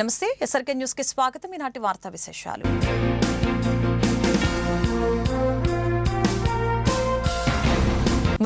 నమస్తే ఎస్ఆర్కే న్యూస్కి స్వాగతం. ఈనాటి వార్తా విశేషాలు.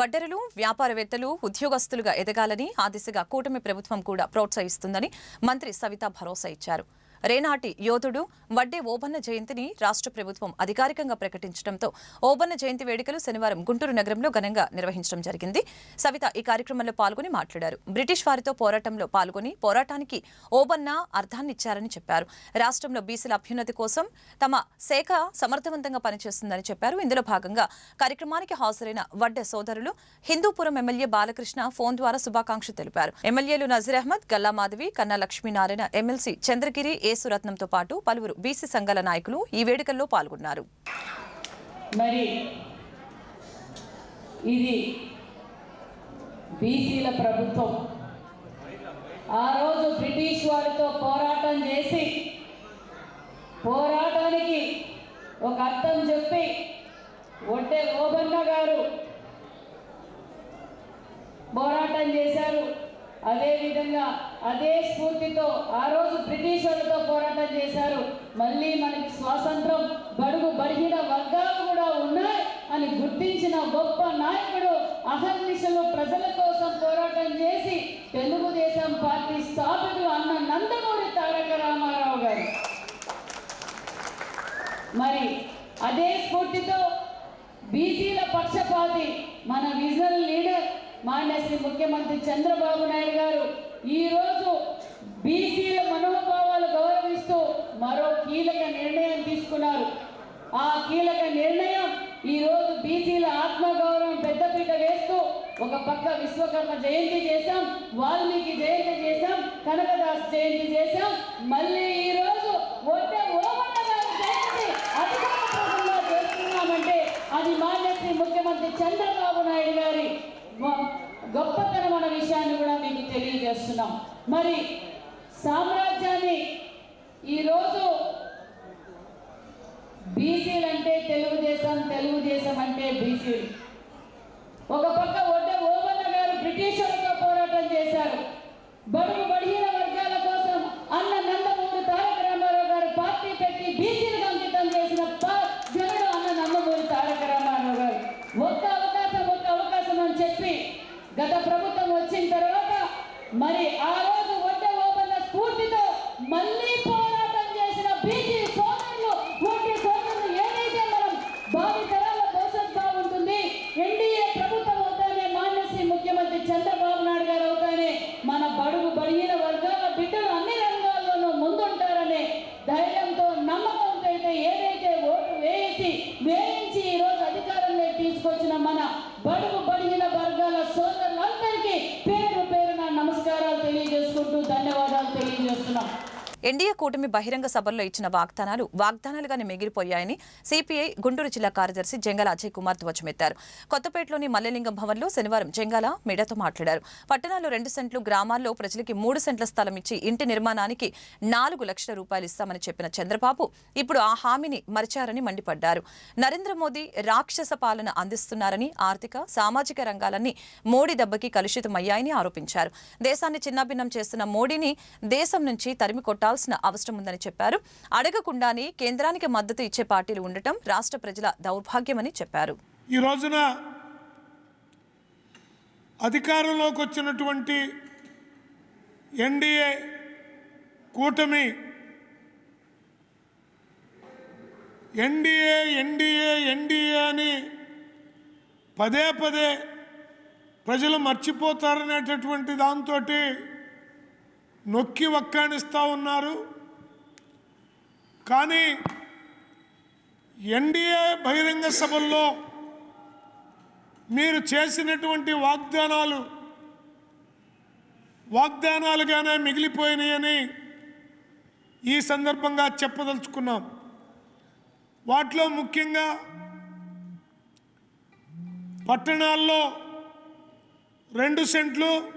వడ్డెరలు వ్యాపారవేత్తలు ఉద్యోగస్తులుగా ఎదగాలని ఆ దిశగా కూటమి ప్రభుత్వం కూడా ప్రోత్సహిస్తుందని మంత్రి సవిత భరోసా ఇచ్చారు. రేనాటి యోధుడు వడ్డే ఓబన్న జయంతిని రాష్ట్ర ప్రభుత్వం అధికారికంగా ప్రకటించడంతో ఓబన్న జయంతి వేడుకలు శనివారం గుంటూరు నగరంలో ఘనంగా నిర్వహించడం జరిగింది. సవిత ఈ కార్యక్రమంలో పాల్గొని మాట్లాడారు. బ్రిటిష్ వారితో పోరాటంలో పాల్గొని పోరాటానికి ఓబన్న అర్థాన్నిచ్చారని చెప్పారు. రాష్ట్రంలో బీసీల అభ్యున్నతి కోసం తమ శాఖ సమర్థవంతంగా పనిచేస్తుందని చెప్పారు. ఇందులో భాగంగా కార్యక్రమానికి హాజరైన వడ్డే సోదరులు హిందూపురం ఎమ్మెల్యే బాలకృష్ణ ఫోన్ ద్వారా శుభాకాంక్షలు తెలిపారు. ఎమ్మెల్యేలు నజీర్ అహ్మద్ గల్లా మాధవి కన్నా లక్ష్మీనారాయణ ఎమ్మెల్సీ చంద్రగిరి ఏ యేసురత్నంతో పాటు పలువురు బీసీ సంఘాల నాయకులు ఈ వేడుకల్లో పాల్గొన్నారు. మరి ఇది బీసీల ప్రభుత్వం. ఆ రోజు బ్రిటిష్ వారితో పోరాటం చేసి పోరాటానికి ఒక అర్థం చెప్పి ఒడ్డే ఓబన్న గారు పోరాటం చేశారు. అదేవిధంగా అదే స్ఫూర్తితో ఆ రోజు బ్రిటిష్ వాళ్ళతో పోరాటం చేశారు. మళ్ళీ మనకి స్వాతంత్రం బడుగు బడిగిన వర్గాలు కూడా ఉన్నాయి అని గుర్తించిన గొప్ప నాయకుడు అహర్నిశలు ప్రజల కోసం పోరాటం చేసి తెలుగుదేశం పార్టీ స్థాపకులు అన్న నందమూరి తారక రామారావు గారు. మరి అదే స్ఫూర్తితో బీసీల పక్షపాతి మన విజనల్ లీడర్ మాన్యశ్రీ ముఖ్యమంత్రి చంద్రబాబు నాయుడు గారు ఈరోజు బీసీల మనోభావాలు గౌరవిస్తూ మరో కీలక నిర్ణయం తీసుకున్నారు. ఆ కీలక నిర్ణయం ఈరోజు బీసీల ఆత్మగౌరవం పెద్దపీట వేస్తూ ఒక పక్క విశ్వకర్మ జయంతి చేశాం వాల్మీకి జయంతి చేశాం కనకదాస్ జయంతి చేశాం. మళ్ళీ ఈరోజు ఒడ్డే ఓమన్న గారి జయంతి అధికారంలో చేస్తున్నామంటే అది మాన్య శ్రీ ముఖ్యమంత్రి చంద్రబాబు నాయుడు గారి గొ- గొప్పతనం అన్న విషయాన్ని కూడా మీకు తెలియజేస్తున్నాం మరి సామ్రాజ్యాన్ని ఎన్డీఏ కూటమి బహిరంగ సభల్లో ఇచ్చిన వాగ్దానాలు వాగ్దానాలుగానే మిగిలిపోయాయని సిపిఐ గుంటూరు జిల్లా కార్యదర్శి జంగల అజయ్ కుమార్ ధ్వజమెత్తారు. కొత్తపేటలోని మల్లెలింగం భవన్లో శనివారం జంగాల మీడియాతో మాట్లాడారు. పట్టణాల్లో రెండు సెంట్లు గ్రామాల్లో ప్రజలకి మూడు సెంట్ల స్థలం ఇచ్చి ఇంటి నిర్మాణానికి నాలుగు లక్షల రూపాయలు ఇస్తామని చెప్పిన చంద్రబాబు ఇప్పుడు ఆ హామీని మరిచారని మండిపడ్డారు. నరేంద్ర మోదీ రాక్షస పాలన అందిస్తున్నారని ఆర్థిక సామాజిక రంగాలన్నీ మోడీ దెబ్బకి కలుషితమయ్యాయని ఆరోపించారు. దేశాన్ని చిన్నాభిన్నం చేస్తున్న మోడీని దేశం నుంచి తరిమి కొట్టాల్సిన అవసరం ఉందని చెప్పారు. అడగకుండానే కేంద్రానికి మద్దతు ఇచ్చే పార్టీలు ఉండటం రాష్ట్ర ప్రజల దౌర్భాగ్యమని చెప్పారు. ఈ రోజున అధికారంలోకి వచ్చినటువంటి ఎన్డీఏ కూటమి ఎన్డీఏ ఎన్డీఏ ఎన్డీఏ అని పదే పదే ప్రజలు మర్చిపోతారనేటటువంటి దాంతో నొక్కి వక్కాణిస్తూ ఉన్నారు. కానీ ఎన్డీఏ బహిరంగ సభల్లో మీరు చేసినటువంటి వాగ్దానాలు వాగ్దానాలుగానే మిగిలిపోయినాయని ఈ సందర్భంగా చెప్పదలుచుకున్నాం. వాటిలో ముఖ్యంగా పట్టణాల్లో రెండు సెంట్లు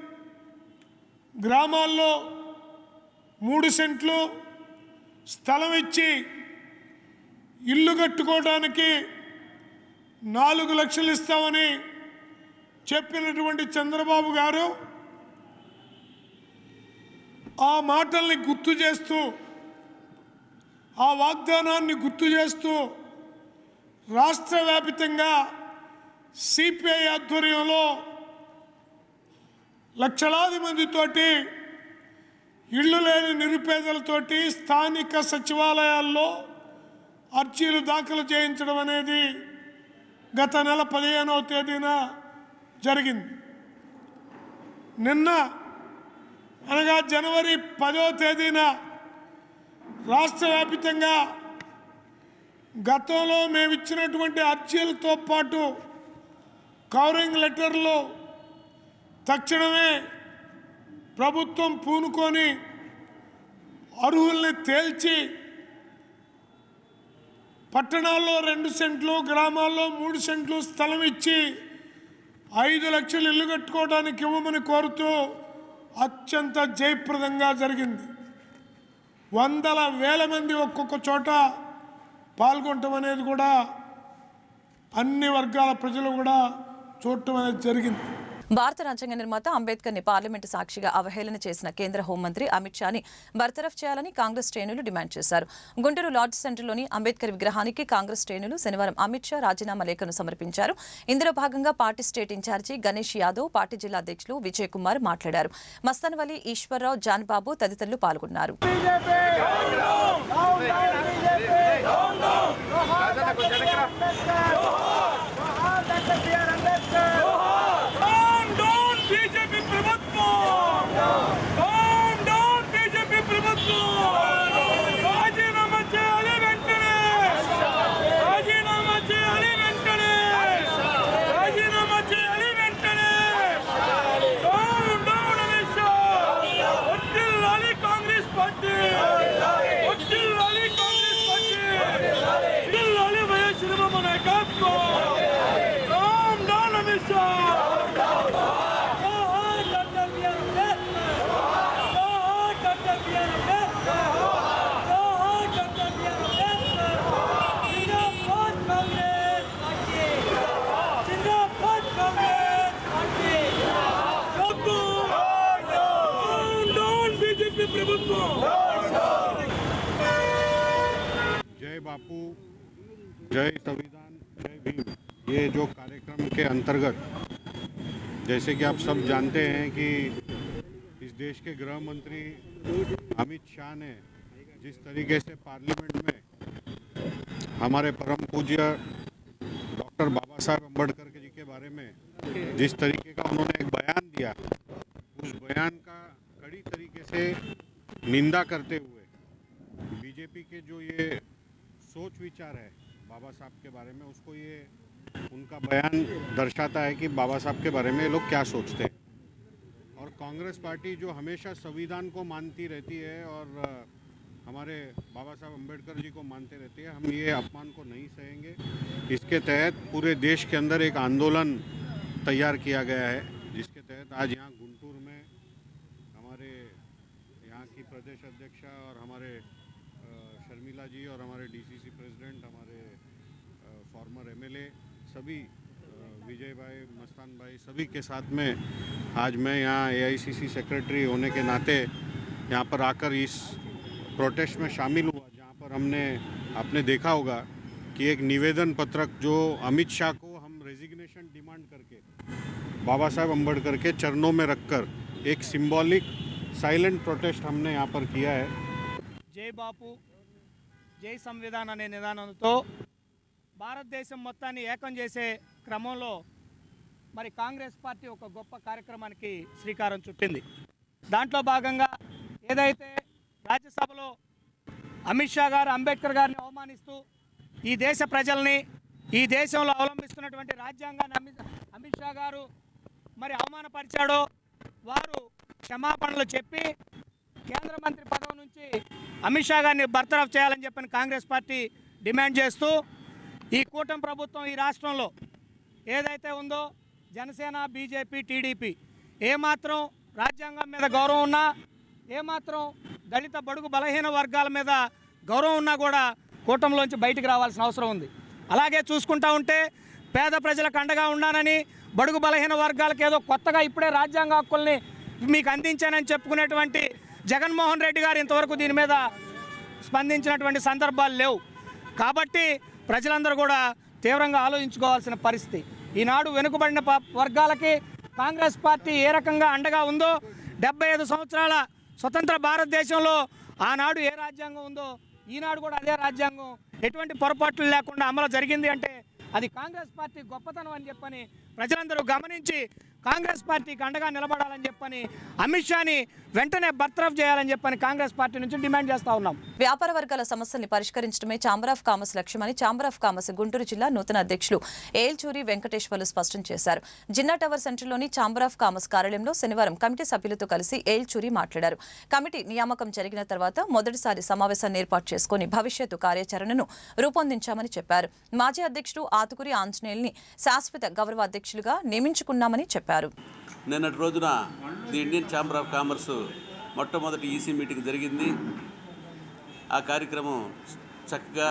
గ్రామాల్లో మూడు సెంట్లు స్థలం ఇచ్చి ఇల్లు కట్టుకోవడానికి నాలుగు లక్షలు ఇస్తామని చెప్పినటువంటి చంద్రబాబు గారు ఆ మాటల్ని గుర్తు చేస్తూ ఆ వాగ్దానాన్ని గుర్తు చేస్తూ రాష్ట్ర వ్యాపితంగా సిపిఐ ఆధ్వర్యంలో లక్షలాది మందితోటి ఇళ్ళు లేని నిరుపేదలతోటి స్థానిక సచివాలయాల్లో అర్జీలు దాఖలు చేయించడం అనేది గత నెల పదిహేనవ తేదీన జరిగింది. నిన్న అనగా జనవరి పదో తేదీన రాష్ట్ర వ్యాపితంగా గతంలో మేము ఇచ్చినటువంటి అర్జీలతో పాటు కవరింగ్ లెటర్లు తక్షణమే ప్రభుత్వం పూనుకొని అర్హుల్ని తేల్చి పట్టణాల్లో రెండు సెంట్లు గ్రామాల్లో మూడు సెంట్లు స్థలం ఇచ్చి ఐదు లక్షలు ఇల్లు కట్టుకోవడానికి ఇవ్వమని కోరుతూ అత్యంత జయప్రదంగా జరిగింది. వందల వేల మంది ఒక్కొక్క చోట పాల్గొనటం అనేది కూడా అన్ని వర్గాల ప్రజలు కూడా చూడటం అనేది జరిగింది. భారత రాజ్యాంగ నిర్మాత అంబేద్కర్ని పార్లమెంటు సాక్షిగా అవహేళన చేసిన కేంద్ర హోంమంత్రి అమిత్ షాని బర్తరఫ్ చేయాలని కాంగ్రెస్ శ్రేణులు డిమాండ్ చేశారు గుంటూరు లార్డ్స్ సెంటర్లోని అంబేద్కర్ విగ్రహానికి కాంగ్రెస్ శ్రేణులు శనివారం అమిత్ షా రాజీనామా లేఖను సమర్పించారు ఇందులో భాగంగా party state in charge Ganesh Yadav party జిల్లా అధ్యక్షులు విజయ్ కుమార్ మాట్లాడారు మస్తాన్వలి ఈశ్వర్రావు జాన్బాబు తదితరులు పాల్గొన్నారు అంబేద్కర్ డౌన్ బీజేపీ ప్రభుత్వం డౌన్ డౌన్ బీజేపీ ప్రభుత్వం రాజీనామా చేయాలి వెంటనే రాజీనామా చేయాలి వెంటనే రాజీనామా చేయాలి వెంటనే డౌన్ డౌన్ అమిత్ షా వడ్డిల్లాలి కాంగ్రెస్ పార్టీ వడ్డిల్లాలి కాంగ్రెస్ పార్టీ వడ్డిల్లాలి వైఎస్ చంద్రబాబు నాయకత్వం డౌన్ డౌన్ అమిత్ షా ప్రభుత్వం जय ये जो कार्यक्रम के अंतर्गत, जैसे कि आप सब जानते हैं कि इस देश के गृह मंत्री अमित शाह ने जिस तरीके से पार्लियामेंट में हमारे परम पूज्य डॉक्टर बाबा साहब अंबेडकर जी के बारे में जिस तरीके का उन्होंने एक बयान दिया, उस बयान का कड़ी तरीके से निंदा करते हुए बीजेपी के जो ये सोच विचार है बाबा साहब के बारे में, उसको ये, उनका बयान दर्शाता है कि बाबा साहब के बारे में लोग क्या सोचते हैं। और कांग्रेस पार्टी जो हमेशा संविधान को मानती रहती है और हमारे बाबा साहब अंबेडकर जी को मानते रहती है, हम ये अपमान को नहीं सहेंगे। इसके तहत पूरे देश के अंदर एक आंदोलन तैयार किया गया है, जिसके तहत आज यहाँ गुंटूर में हमारे यहाँ की प्रदेश अध्यक्षा और हमारे शर्मिला जी और हमारे डीसीसी प्रेसिडेंट हमारे फॉर्मर एमएलए सभी अ, विजय भाई मस्तान भाई सभी के साथ में आज मैं यहाँ एआईसीसी सेक्रेटरी होने के नाते यहाँ पर आकर इस प्रोटेस्ट में शामिल हुआ जहाँ पर हमने आपने देखा होगा कि एक निवेदन पत्रक जो अमित शाह को हम रेजिग्नेशन डिमांड करके बाबा साहब अम्बेडकर के चरणों में रखकर एक सिंबॉलिक साइलेंट प्रोटेस्ट हमने यहाँ पर किया है జై బాపు జై సంవిధాన్ అనే నిదానంతో భారతదేశం మొత్తాన్ని ఏకం చేసే క్రమంలో మరి కాంగ్రెస్ పార్టీ ఒక గొప్ప కార్యక్రమానికి శ్రీకారం చుట్టింది. దాంట్లో భాగంగా ఏదైతే రాజ్యసభలో అమిత్ షా గారు అంబేద్కర్ గారిని అవమానిస్తూ ఈ దేశ ప్రజల్ని ఈ దేశంలో అవలంబిస్తున్నటువంటి రాజ్యాంగాన్ని అమిత్ అమిత్ షా గారు మరి అవమానపరిచాడో వారు క్షమాపణలు చెప్పి కేంద్ర మంత్రి పదవి నుంచి అమిత్ షా గారిని బర్తరఫ్ చేయాలని చెప్పిన కాంగ్రెస్ పార్టీ డిమాండ్ చేస్తూ ఈ కూటమి ప్రభుత్వం ఈ రాష్ట్రంలో ఏదైతే ఉందో జనసేన బీజేపీ టీడీపీ ఏమాత్రం రాజ్యాంగం మీద గౌరవం ఉన్నా ఏమాత్రం దళిత బడుగు బలహీన వర్గాల మీద గౌరవం ఉన్నా కూడా కూటమిలోంచి బయటికి రావాల్సిన అవసరం ఉంది. అలాగే చూసుకుంటా ఉంటే పేద ప్రజలకు అండగా ఉన్నానని బడుగు బలహీన వర్గాలకు ఏదో కొత్తగా ఇప్పుడే రాజ్యాంగ హక్కుల్ని మీకు అందించానని చెప్పుకునేటువంటి జగన్మోహన్ రెడ్డి గారు ఇంతవరకు దీని మీద స్పందించినటువంటి సందర్భాలు లేవు. కాబట్టి ప్రజలందరూ కూడా తీవ్రంగా ఆలోచించుకోవాల్సిన పరిస్థితి. ఈనాడు వెనుకబడిన వర్గాలకి కాంగ్రెస్ పార్టీ ఏ రకంగా అండగా ఉందో డెబ్బై ఐదు సంవత్సరాల స్వతంత్ర భారతదేశంలో ఆనాడు ఏ రాజ్యాంగం ఉందో ఈనాడు కూడా అదే రాజ్యాంగం. ఎటువంటి పొరపాట్లు లేకుండా అమలు జరిగింది అంటే అది కాంగ్రెస్ పార్టీ గొప్పతనం అని చెప్పని ప్రజలందరూ గమనించి కాంగ్రెస్ పార్టీకి అండగా నిలబడాలని చెప్పని అమిత్ షాని వెంటనే బర్తరఫ్ చేయాలని చెప్పని కాంగ్రెస్ పార్టీ నుంచి డిమాండ్ చేస్తా ఉన్నాం. వ్యాపార వర్గాల సమస్యల్ని పరిష్కరించడమే ఛాంబర్ ఆఫ్ కామర్స్ లక్ష్యమని ఛాంబర్ ఆఫ్ కామర్స్ గుంటూరు జిల్లా నూతన అధ్యక్షులు ఏల్చూరి వెంకటేశ్వర్లు స్పష్టం చేశారు. జిన్నా టవర్ సెంటర్లోని ఛాంబర్ ఆఫ్ కామర్స్ కార్యాలయంలో శనివారం కమిటీ సభ్యులతో కలిసి ఏల్చూరి మాట్లాడారు. కమిటీ నియామకం జరిగిన తర్వాత మొదటిసారి సమావేశాన్ని ఏర్పాటు చేసుకుని భవిష్యత్తు కార్యాచరణను రూపొందించామని చెప్పారు. మాజీ అధ్యక్షుడు ఆతుకురి ఆంజనేయుల్ని శాశ్వత గౌరవ అధ్యక్షులుగా నియమించుకున్నామని చెప్పారు. నిన్నటి రోజున the Indian chamber of commerce మొట్టమొదటి ఈసీ మీటింగ్ జరిగింది. ఆ కార్యక్రమం చక్కగా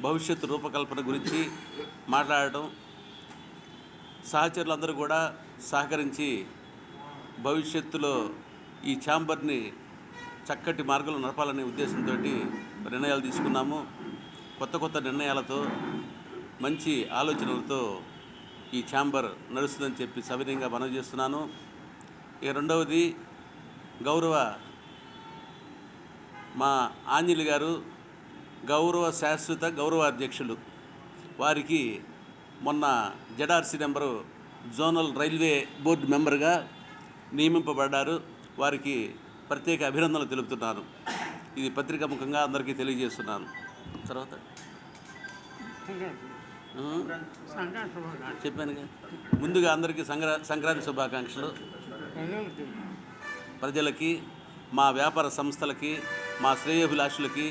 భవిష్యత్తు రూపకల్పన గురించి మాట్లాడటం సహచరులందరూ కూడా సహకరించి భవిష్యత్తులో ఈ ఛాంబర్ని చక్కటి మార్గంలో నడపాలనే ఉద్దేశంతో నిర్ణయాలు తీసుకున్నాము. కొత్త కొత్త నిర్ణయాలతో మంచి ఆలోచనలతో ఈ ఛాంబర్ నడుస్తుందని చెప్పి సవినయంగా మనవి చేస్తున్నాను. ఇక రెండవది గౌరవ మా ఆంజలి గారు గౌరవ శాశ్వత గౌరవ అధ్యక్షులు వారికి మొన్న జడార్సీ నెంబరు జోనల్ రైల్వే బోర్డు మెంబర్గా నియమింపబడ్డారు. వారికి ప్రత్యేక అభినందనలు తెలుపుతున్నాను. ఇది పత్రికాముఖంగా అందరికీ తెలియజేస్తున్నాను. తర్వాత? చెప్పాను ముందుగా అందరికీ సంక్రా సంక్రాంతి శుభాకాంక్షలు. ప్రజలకి మా వ్యాపార సంస్థలకి మా శ్రేయోభిలాషులకి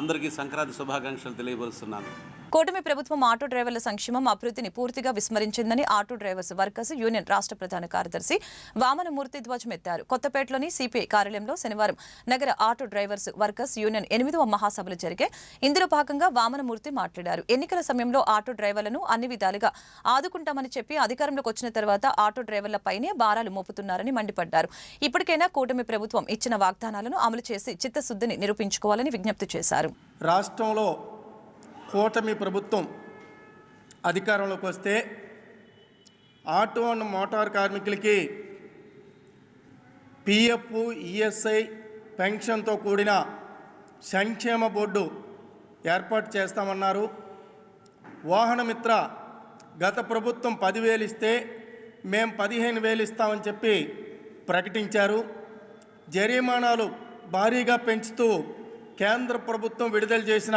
అందరికీ సంక్రాంతి శుభాకాంక్షలు తెలియపరుస్తున్నాను. కూటమి ప్రభుత్వం ఆటో డ్రైవర్ల సంక్షేమం అభివృద్ధిని పూర్తిగా విస్మరించిందని ఆటో డ్రైవర్స్ వర్కర్స్ యూనియన్ రాష్ట్ర ప్రధాన కార్యదర్శి వామనమూర్తి ధ్వజమెత్తారు. కొత్తపేటలోని సిపిఐ కార్యాలయంలో శనివారం నగర ఆటో డ్రైవర్స్ వర్కర్స్ యూనియన్ ఎనిమిదవ మహాసభలు జరిగే ఇందులో భాగంగా వామనమూర్తి మాట్లాడారు. ఎన్నికల సమయంలో ఆటో డ్రైవర్లను అన్ని విధాలుగా ఆదుకుంటామని చెప్పి అధికారంలోకి వచ్చిన తర్వాత ఆటో డ్రైవర్లపైనే భారాలు మోపుతున్నారని మండిపడ్డారు. ఇప్పటికైనా కూటమి ప్రభుత్వం ఇచ్చిన వాగ్దానాలను అమలు చేసి చిత్తశుద్ధిని నిరూపించుకోవాలని విజ్ఞప్తి చేశారు. రాష్ట్రంలో కూటమి ప్రభుత్వం అధికారంలోకి వస్తే ఆటో అండ్ మోటార్ కార్మికులకి పిఎఫ్ ఈఎస్ఐ పెన్షన్తో కూడిన సంక్షేమ బోర్డు ఏర్పాటు చేస్తామన్నారు. వాహనమిత్ర గత ప్రభుత్వం పదివేలు ఇస్తే మేం పదిహేను వేలు ఇస్తామని చెప్పి ప్రకటించారు. జరిమానాలు భారీగా పెంచుతూ కేంద్ర ప్రభుత్వం విడుదల చేసిన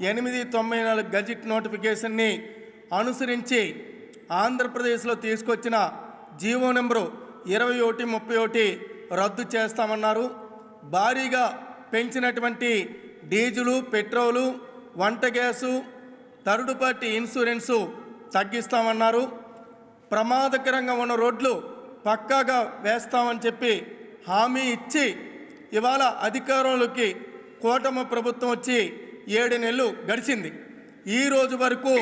ఎనిమిది తొంభై నాలుగు గజెట్ నోటిఫికేషన్ని అనుసరించి ఆంధ్రప్రదేశ్లో తీసుకొచ్చిన జీవో నెంబరు ఇరవై ఒకటి ముప్పై ఒకటి రద్దు చేస్తామన్నారు. భారీగా పెంచినటువంటి డీజిలు పెట్రోలు వంట గ్యాసు థర్డ్ పార్టీ ఇన్సూరెన్సు తగ్గిస్తామన్నారు. ప్రమాదకరంగా ఉన్న రోడ్లు పక్కాగా వేస్తామని చెప్పి హామీ ఇచ్చి ఇవాళ అధికారంలోకి కూటమి ప్రభుత్వం వచ్చి ఏడు నెలలు గడిచింది. ఈ రోజు వరకు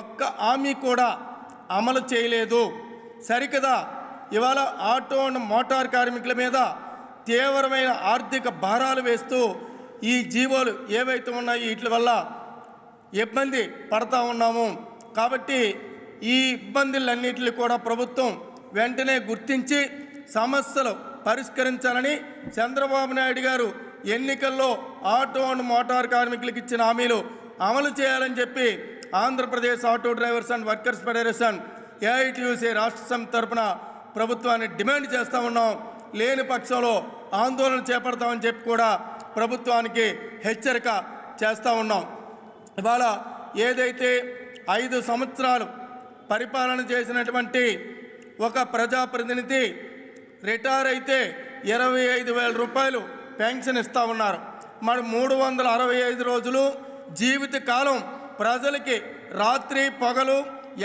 ఒక్క హామీ కూడా అమలు చేయలేదు. సరికదా ఇవాళ ఆటో అండ్ మోటార్ కార్మికుల మీద తీవ్రమైన ఆర్థిక భారాలు వేస్తూ ఈ జీవోలు ఏవైతే ఉన్నాయో వీటి వల్ల ఇబ్బంది పడతా ఉన్నాము. కాబట్టి ఈ ఇబ్బందులన్నింటినీ కూడా ప్రభుత్వం వెంటనే గుర్తించి సమస్యలు పరిష్కరించాలని చంద్రబాబు నాయుడు గారు ఎన్నికల్లో ఆటో అండ్ మోటార్ కార్మికులకు ఇచ్చిన హామీలు అమలు చేయాలని చెప్పి Andhra Pradesh auto drivers and workers federation AITUC రాష్ట్ర సమితి తరఫున ప్రభుత్వాన్ని డిమాండ్ చేస్తూ ఉన్నాం. లేని పక్షంలో ఆందోళన చేపడతామని చెప్పి కూడా ప్రభుత్వానికి హెచ్చరిక చేస్తూ ఉన్నాం. ఇవాళ ఏదైతే ఐదు సంవత్సరాలు పరిపాలన చేసినటువంటి ఒక ప్రజాప్రతినిధి రిటైర్ అయితే ఇరవై ఐదు వేల రూపాయలు పెన్షన్ ఇస్తూ ఉన్నారు. మరి మూడు వందల అరవై ఐదు రోజులు జీవితకాలం ప్రజలకి రాత్రి పగలు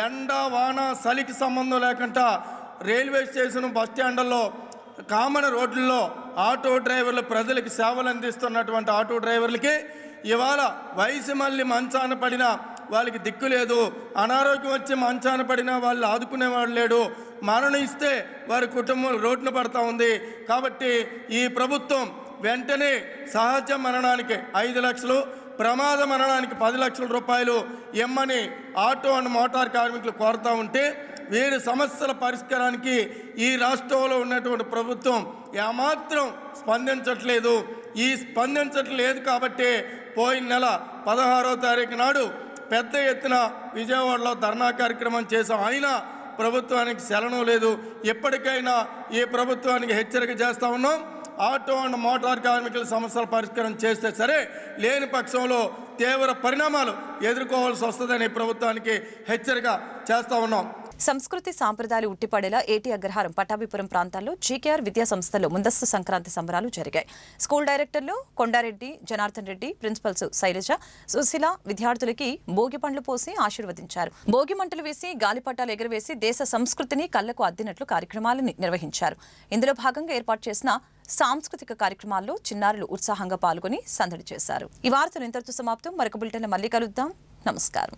ఎండ వాన చలికి సంబంధం లేకుండా రైల్వే స్టేషన్ బస్ స్టాండ్లలో కామన్ రోడ్లలో ఆటో డ్రైవర్లు ప్రజలకు సేవలు అందిస్తున్నటువంటి ఆటో డ్రైవర్లకి ఇవాళ వయసు మళ్ళీ మంచాన పడిన వాళ్ళకి దిక్కు లేదు. అనారోగ్యం వచ్చి మంచాన పడినా వాళ్ళు ఆదుకునేవాడు లేడు. మరణిస్తే వారి కుటుంబం రోడ్డున పడతా ఉంది. కాబట్టి ఈ ప్రభుత్వం వెంటనే సహజ మరణానికి ఐదు లక్షలు ప్రమాద మరణానికి పది లక్షల రూపాయలు ఇమ్మని ఆటో అండ్ మోటార్ కార్మికులు కోరుతూ ఉంటే వీరి సమస్యల పరిష్కారానికి ఈ రాష్ట్రంలో ఉన్నటువంటి ప్రభుత్వం ఏమాత్రం స్పందించట్లేదు. ఈ స్పందించట్లేదు కాబట్టి పోయిన నెల పదహారో తారీఖు నాడు పెద్ద ఎత్తున విజయవాడలో ధర్నా కార్యక్రమం చేసాం అయినా ప్రభుత్వానికి శలనం లేదు. ఎప్పటికైనా ఈ ప్రభుత్వానికి హెచ్చరిక చేస్తా ఉన్నాం. ఆటో అండ్ మోటార్ కార్మికుల సమస్యల పరిష్కారం చేస్తే సరే లేని పక్షంలో తీవ్ర పరిణామాలు ఎదుర్కోవాల్సి వస్తుందని ప్రభుత్వానికి హెచ్చరిక చేస్తూ ఉన్నాం. సంస్కృతి సాంప్రదాయాలు ఉట్టిపడేలా ఏటీ అగ్రహారం పటాభిపురం ప్రాంతాల్లో జీకేఆర్ విద్యా సంస్థలో ముందస్తు సంక్రాంతి సంబరాలు జరిగాయి. స్కూల్ డైరెక్టర్లు కొండారెడ్డి జనార్దన్ రెడ్డి ప్రిన్సిపల్స్ శైలజ సుశీల విద్యార్థులకి భోగి పండ్లు పోసి ఆశీర్వదించారు. భోగి మంటలు వేసి గాలిపటాలు ఎగురవేసి దేశ సంస్కృతిని కళ్ళకు అద్దినట్లు కార్యక్రమాలను నిర్వహించారు. ఇందులో భాగంగా ఏర్పాటు చేసిన సాంస్కృతిక కార్యక్రమాల్లో చిన్నారులు ఉత్సాహంగా పాల్గొని సందడి చేశారు. ఈ వార్తలు ఇంతటితో సమాప్తం. మరొక బులెటిన్ మళ్ళీ కలుద్దాం. నమస్కారం.